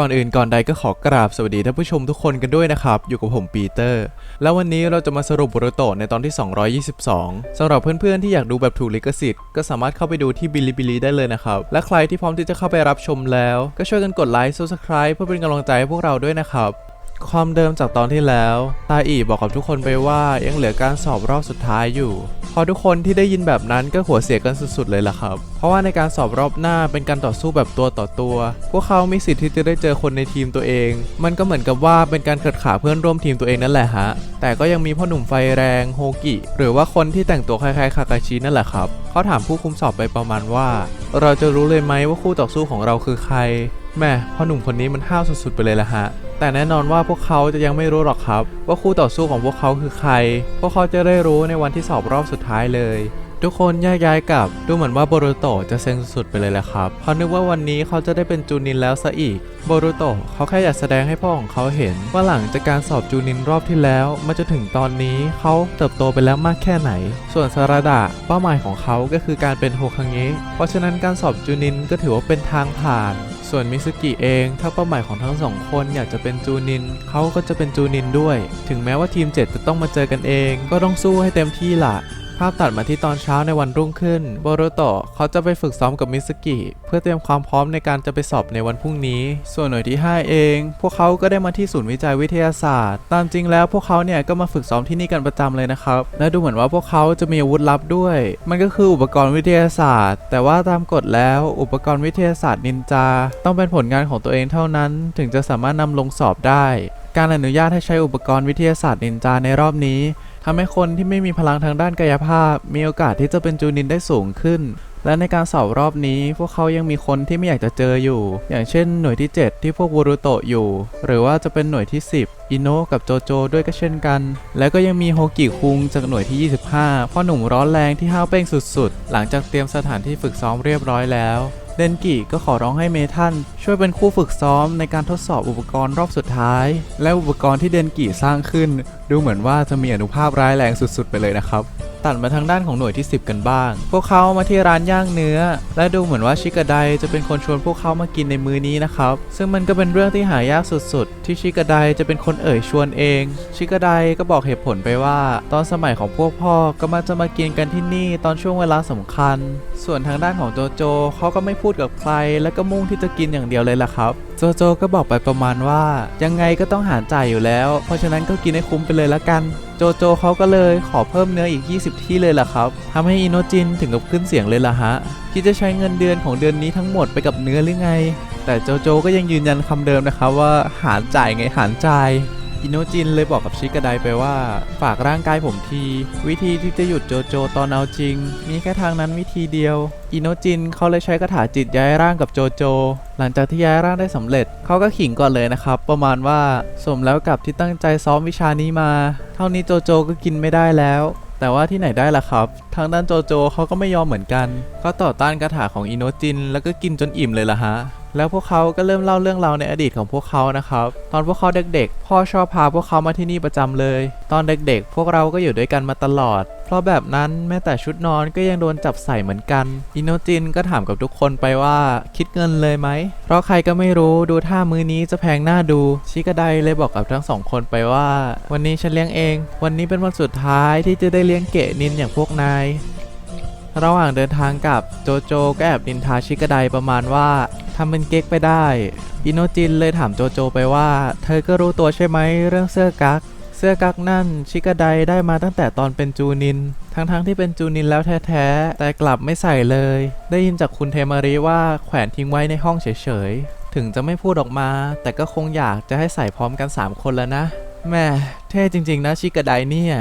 ก่อนอื่นก่อนใดก็ขอกราบสวัสดีท่านผู้ชมทุกคนกันด้วยนะครับ อยู่กับผมปีเตอร์ แล้ววันนี้เราจะมาสรุปบรโตในตอนที่ 222สำหรับเพื่อนๆที่อยากดูแบบถูกลิขสิทธิ์ก็สามารถเข้าไปดูที่บิลิบิลิได้เลยนะครับ และใครที่พร้อมที่จะเข้าไปรับชมแล้ว ก็ช่วยกันกดไลค์ subscribe เพื่อเป็นกำลังใจให้พวกเราด้วยนะครับ ความเดิมจากตอนที่แล้ว ตาอีบอกกับทุกคนไปว่ายังเหลือการสอบรอบสุดท้ายอยู่ พอทุกคนที่ได้ยินแบบนั้นก็หัวเสียกันสุดๆเลยล่ะครับ เพราะว่าในการสอบรอบหน้าเป็นการต่อสู้แบบตัวต่อตัว พวกเขามีสิทธิ์ที่จะได้เจอคนในทีมตัวเอง มันก็เหมือนกับว่าเป็นการขัดขาเพื่อนร่วมทีมตัวเองนั่นแหละฮะ แต่ก็ยังมีพ่อหนุ่มไฟแรงโฮกิ หรือว่าคนที่แต่งตัวคล้ายๆคาคาชินั่นแหละครับ เขาถามผู้คุมสอบไปประมาณว่า เราจะรู้เลยไหมว่าคู่ต่อสู้ของเราคือใคร แม่พ่อหนุ่มคนนี้มันห้าวสุดๆไปเลยละฮะ แต่แน่นอนว่าพวกเขาจะยังไม่รู้หรอกครับ ว่าคู่ต่อสู้ของพวกเขาคือใคร พวกเขาจะได้รู้ในวันที่สอบรอบสุดท้ายเลย ทุกคนแยกย้ายกลับ ดูเหมือนว่าโบรุโตจะเซ็งสุดๆไปเลยแหละครับเขาะนึกว่าวันนี้เขาจะได้เป็นจูนินแล้วซะอีกโบรุโตเขาแค่อยากแสดงให้พ่อของเขาเห็น ว่าหลังจากการสอบจูนินรอบที่แล้วมาจนถึงตอนนี้เขาเติบโตไปแล้วมากแค่ไหน ส่วนซาราดะเป้าหมายของเขาก็คือการเป็นโฮคังเงะเพราะฉะนั้นการสอบจูนินก็ถือว่าเป็นทางผ่าน ส่วนมิซุกิเอง ถ้าเป้าหมายของทั้งสองคนอยากจะเป็นจูนินเขาก็จะเป็นจูนินด้วย ถึงแม้ว่าทีม 7 จะต้องมาเจอกันเอง ก็ต้องสู้ให้เต็มที่ล่ะ ภาพตัดมาที่ตอนเช้าในวันรุ่งขึ้นโบโรโตะเขาจะไปฝึกซ้อมกับมิสกิ เพื่อเตรียมความพร้อมในการจะไปสอบในวันพรุ่งนี้ ส่วนหน่วยที่ 5 เอง พวกเขาก็ได้มาที่ศูนย์วิจัยวิทยาศาสตร์ ตามจริงแล้วพวกเขาเนี่ยก็มาฝึกซ้อมที่นี่กันประจำเลยนะครับ และดูเหมือนว่าพวกเขาจะมีอาวุธลับด้วย มันก็คืออุปกรณ์วิทยาศาสตร์ แต่ว่าตามกฎแล้วอุปกรณ์วิทยาศาสตร์นินจา ต้องเป็นผลงานของตัวเองเท่านั้น ถึงจะสามารถนำลงสอบได้ การอนุญาตให้ใช้อุปกรณ์วิทยาศาสตร์นินจาในรอบนี้ ทำให้คนที่ไม่มีพลังทางด้านกายภาพ มีโอกาสที่จะเป็นจูนินได้สูงขึ้น และในการสอบรอบนี้ พวกเขายังมีคนที่ไม่อยากจะเจออยู่ อย่างเช่นหน่วยที่ 7 ที่พวกวรุโตะอยู่ หรือว่าจะเป็นหน่วยที่ 10 อิโนะกับโจโจด้วยก็เช่นกัน แล้วก็ยังมีโฮกิคุงจากหน่วยที่ 25พ่อหนุ่มร้อนแรงที่ห้าวเป้งสุดๆ หลังจากเตรียมสถานที่ฝึกซ้อมเรียบร้อยแล้ว เดนกิก็ขอร้องให้เมทันช่วยเป็นคู่ฝึกซ้อมในการทดสอบอุปกรณ์รอบสุดท้าย และอุปกรณ์ที่เดนกิสร้างขึ้น ดูเหมือนว่าจะมีอนุภาพร้ายแรงสุดๆ ไปเลยนะครับ ตัดมาทางด้านของหน่วยที่ 10 กันบ้าง พวกเขามาที่ร้านย่างเนื้อ และดูเหมือนว่าชิกาไดจะเป็นคนชวนพวกเขามากินในมื้อนี้นะครับ ซึ่งมันก็เป็นเรื่องที่หายากสุดๆ ที่ชิกาไดจะเป็นคนเอ่ยชวนเอง ชิกาไดก็บอกเหตุผลไปว่า ตอนสมัยของพวกพ่อก็มาจะมากินกันที่นี่ตอนช่วงเวลาสำคัญ ส่วนทางด้านของโจโจเขาก็ไม่พูดกับใคร และก็มุ่งที่จะกินอย่างเดียวเลยล่ะครับ โจโจก็บอกไปประมาณว่า ยังไงก็ต้องหารจ่ายอยู่แล้ว เพราะฉะนั้นก็กินให้คุ้มไปเลยละกันโจโจเขาก็เลยขอเพิ่มเนื้ออีก 20 ที่เลยล่ะครับทำให้อินโนจินถึงกับขึ้นเสียงเลยล่ะฮะคิดจะใช้เงินเดือนของเดือนนี้ทั้งหมดไปกับเนื้อหรือไง แต่โจโจก็ยังยืนยันคำเดิมนะครับว่าหารจ่ายไงหารจ่าย อิโนจินเลยบอกกับชิกาไดไปว่า ฝากร่างกายผมที วิธีที่จะหยุดโจโจตอนเอาจริง มีแค่ทางนั้นวิธีเดียว อิโนจินเขาเลยใช้คาถาจิตย้ายร่างกับโจโจ หลังจากที่ย้ายร่างได้สำเร็จ เขาก็ขิงก่อนเลยนะครับ ประมาณว่าสมแล้วกับที่ตั้งใจซ้อมวิชานี้มา เท่านี้โจโจก็กินไม่ได้แล้วแต่ว่าที่ไหนได้ล่ะครับ ทางด้านโจโจเขาก็ไม่ยอมเหมือนกัน เขาต่อต้านคาถาของอิโนจิน แล้วก็กินจนอิ่มเลยล่ะฮะ แล้วพวกเขาก็เริ่มเล่าเรื่องราวในอดีตของพวกเขานะครับ ตอนพวกเขาเด็กๆ พ่อชอบพาพวกเขามาที่นี่ประจำเลย ตอนเด็กๆ พวกเราก็อยู่ด้วยกันมาตลอด เพราะแบบนั้นแม้แต่ชุดนอนก็ยังโดนจับใส่เหมือนกัน อินโนจินก็ถามกับทุกคนไปว่าคิดเงินเลยไหม เพราะใครก็ไม่รู้ดูท่ามือนี้จะแพงหน้าดู ชิกาไดเลยบอกกับทั้งสองคนไปว่า วันนี้ฉันเลี้ยงเอง วันนี้เป็นวันสุดท้ายที่จะได้เลี้ยงเกะนินอย่างพวกนายระหว่างเดินทางกับโจโจก็แอบนินทาชิกาไดประมาณว่า ทำเป็นเก๊กไปได้ อิโนจินเลยถามโจโจไปว่า เธอก็รู้ตัวใช่ไหมเรื่องเสื้อกั๊ก เสื้อกั๊กนั่น ชิกาไดได้มาตั้งแต่ตอนเป็นจูนิน ทั้งๆที่เป็นจูนินแล้วแท้ๆ แต่กลับไม่ใส่เลย ได้ยินจากคุณเทมาริว่าแขวนทิ้งไว้ในห้องเฉยๆ ถึงจะไม่พูดออกมา แต่ก็คงอยากจะให้ใส่พร้อมกัน 3 คนแล้วนะแหม่เท่จริง ๆ นะชิกาไดเนี่ย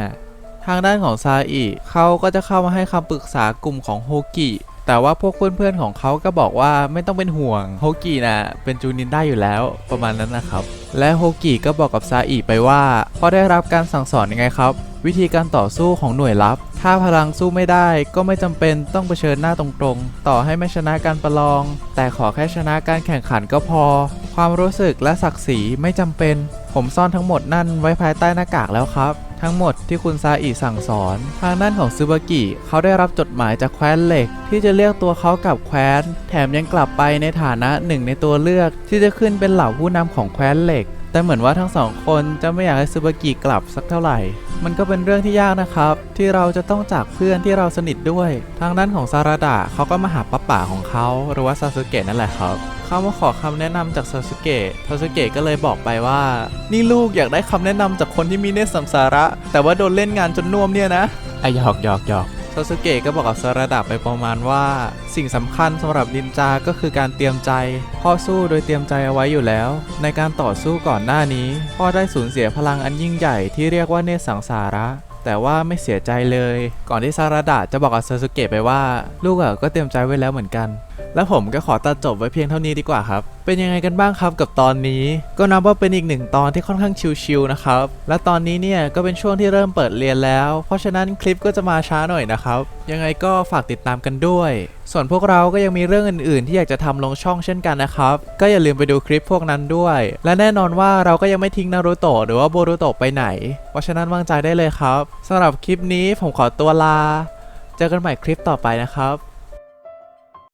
ทางด้านของซาอิเขาก็จะเข้ามาให้คำปรึกษากลุ่มของโฮกิ แต่ว่าพวกเพื่อนๆของเขาก็บอกว่าไม่ต้องเป็นห่วงโฮกินะเป็นจูนินได้อยู่แล้วประมาณนั้นนะครับ และโฮกิก็บอกกับซาอิไปว่าเพราได้รับการสั่งสอนยังไงครับ วิธีการต่อสู้ของหน่วยลับ ถ้าพลังสู้ไม่ได้ก็ไม่จำเป็นต้องเผชิญหน้าตรงๆ ต่อให้ไม่ชนะการประลอง แต่ขอแค่ชนะการแข่งขันก็พอ ความรู้สึกและศักดิ์ศรีไม่จำเป็น ผมซ่อนทั้งหมดนั่นไว้ภายใต้หน้ากากแล้วครับ ทั้งหมดที่คุณซาอิสั่งสอน ทางด้านของซูบากิเขาได้รับจดหมายจากแคว้นเหล็ก ที่จะเรียกตัวเขากลับแคว้น แถมยังกลับไปในฐานะหนึ่งในตัวเลือก ที่จะขึ้นเป็นเหล่าผู้นำของแคว้นเหล็ก แต่เหมือนว่าทั้งสองคนจะไม่อยากให้ซูบากิกลับสักเท่าไหร่ มันก็เป็นเรื่องที่ยากนะครับ ที่เราจะต้องจากเพื่อนที่เราสนิทด้วย ทางด้านของซาราดะเขาก็มาหาป้าป่าของเขาหรือว่าซาสึเกะนั่นแหละครับ เขามาขอคำแนะนำจากซาสึเกะซาสึเกะก็เลยบอกไปว่า นี่ลูกอยากได้คำแนะนำจากคนที่มีเนตสัมสาระ แต่ว่าโดนเล่นงานจนน่วมเนี่ยนะไอะหยอกหยอกหยอกซาสึเกะก็บอกกับซาราดะไปประมาณว่า สิ่งสำคัญสำหรับนินจาก็คือการเตรียมใจ พ่อสู้โดยเตรียมใจเอาไว้อยู่แล้ว ในการต่อสู้ก่อนหน้านี้ พ่อได้สูญเสียพลังอันยิ่งใหญ่ที่เรียกว่าเนตสังสาระ แต่ว่าไม่เสียใจเลย ก่อนที่ซาราดะจะบอกกับซาสึเกะไปว่า ลูกอะก็เตรียมใจไว้แล้วเหมือนกัน และผมก็ขอตัดจบไว้เพียงเท่านี้ดีกว่าครับ เป็นยังไงกันบ้างครับกับตอนนี้ ก็นับว่าเป็นอีกหนึ่งตอนที่ค่อนข้างชิลๆนะครับ และตอนนี้เนี่ยก็เป็นช่วงที่เริ่มเปิดเรียนแล้ว เพราะฉะนั้นคลิปก็จะมาช้าหน่อยนะครับ ยังไงก็ฝากติดตามกันด้วย ส่วนพวกเราก็ยังมีเรื่องอื่นๆ ที่อยากจะทำลงช่องเช่นกันนะครับ ก็อย่าลืมไปดูคลิปพวกนั้นด้วย และแน่นอนว่าเราก็ยังไม่ทิ้งนารูโตะหรือว่าโบรูโตะไปไหน เพราะฉะนั้นวางใจได้เลยครับสำหรับคลิปนี้ผมขอตัวลา เจอกันใหม่คลิปต่อไปนะครับ